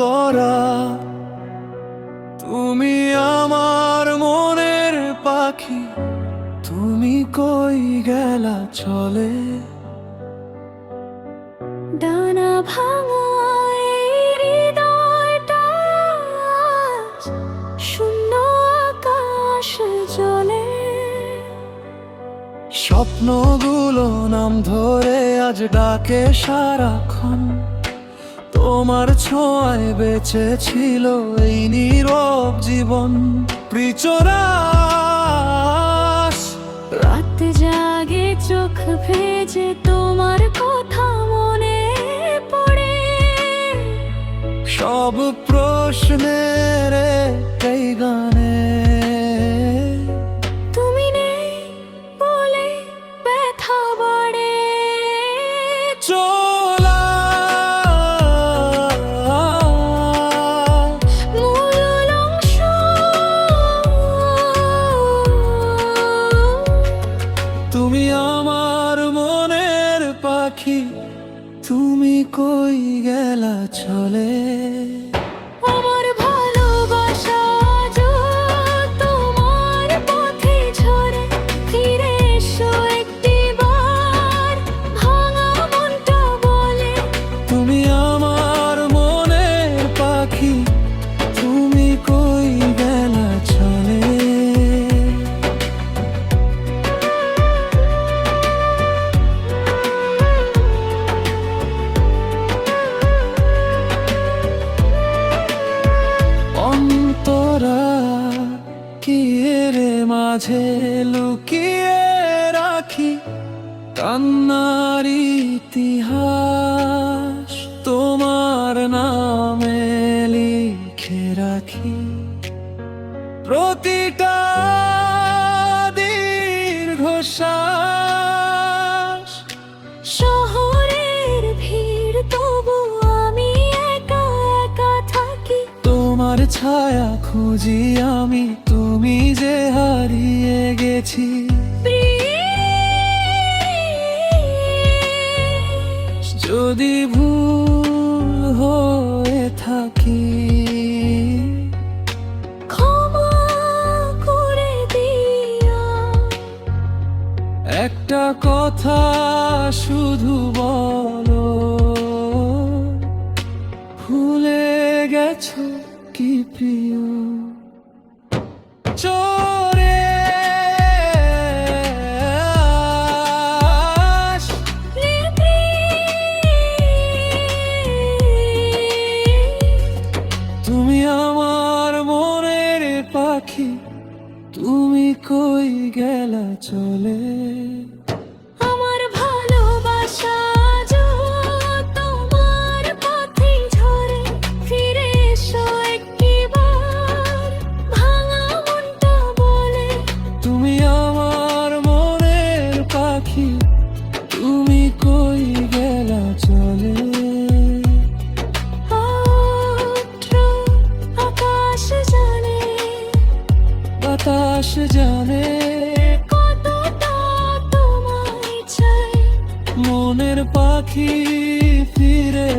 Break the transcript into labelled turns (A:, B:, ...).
A: অন্তরা তুমি আমার মনের পাখি তুমি কই গেলা চলে?
B: ডানা ভাঙা শূন্য আকাশ জলে
A: স্বপ্নগুলো নাম ধরে আজ ডাকে সারাক্ষণ। তোমার ছোঁয়ায় বেঁচে ছিল এই নীরব জীবন প্রিচরাস।
B: রাত জাগে চোখ ভেজে তোমার কথা মনে পড়ে।
A: সব প্রশ্নের এই গানে কই গেলা চলে? অন্তরা কি রে মাঝে লুকিয়ে রাখি কান্নার ইতিহাস তোমার নামে লিখে রাখি। প্রতিটা দীর্ঘশ্বাস ছায়া খুঁজি আমি? তুমি যে হারিয়ে গেছি। যদি ভুল হয়ে থাকি একটা কথা শুধু বলো, ভুলে গেছো? কি প্রিয়? তুমি আমার মনের পাখি তুমি কই গেলা চলে? পাখি তুমি কই গেলা চলে।
B: আকাশ জানে।
A: বাতাস জানে। মনের পাখি ফিরে